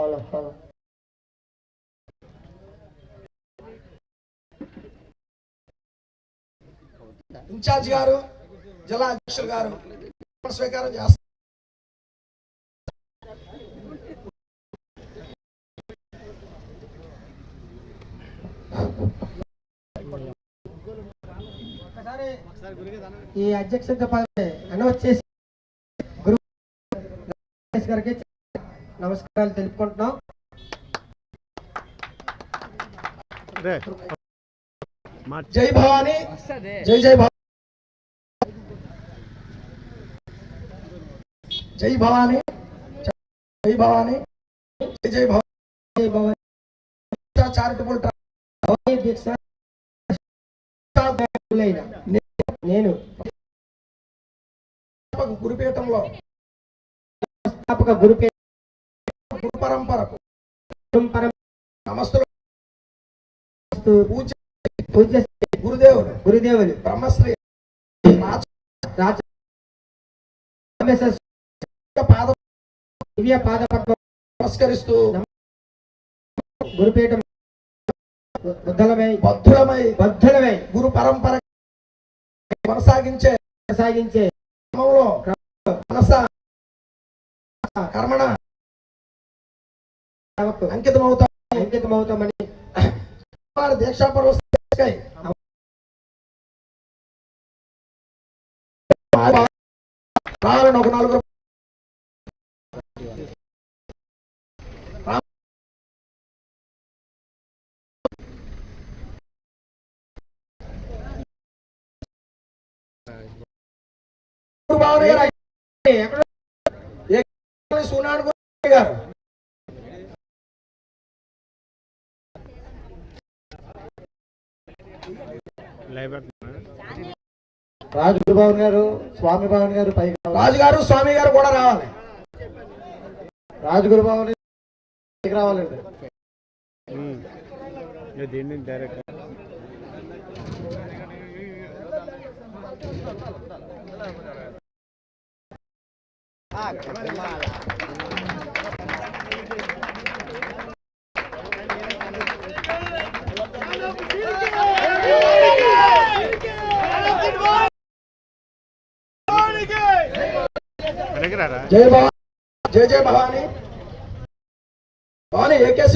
Follow follow incharge గారు జిల్లా అధ్యక్షులు గారు స్వీకారం చేస్తారు ఈ అధ్యక్షత పదవి అనౌన్స్ చేసి గురు గారికి నమస్కారాలు తెలుపుకుంటున్నాం. జై భవానీ. జై జై భవానీ. జై భవానీ. జై భవానీ. జై జై భవానీ. జై భవానీ. చారిటబుల్ దీక్ష. నేను గురుపీఠంలో. స్థాపక గురుపే గురు పరంపరకు నమస్తులు. పూజ గురుదేవులు. బ్రహ్మశ్రీ. రాజ పాద దివ్య పాద పద్మ నమస్కరిస్తూ. గురుపీఠం. బుద్ధలమై. బద్ధులమై. బద్ధులమై. గురు పరంపర కొనసాగించే. కొనసాగించే. క్రమంలో. మనస. కర్మణ. అంకితమవుతాం అంకితమవుతామని వారి దీక్షా పర్వకై ఒక నాలుగు భావన గారు ఎక్కడ సూనాడు గురు? రాజు భవన్ గారు స్వామి భవన్ గారు పైకి. రాజుగారు స్వామి గారు కూడా రావాలి. రాజుగురు భవన్ పైకి రావాలండి. దీన్ని డైరెక్ట్ జై భవాని జై జై భవాని భవాని ఏకేసి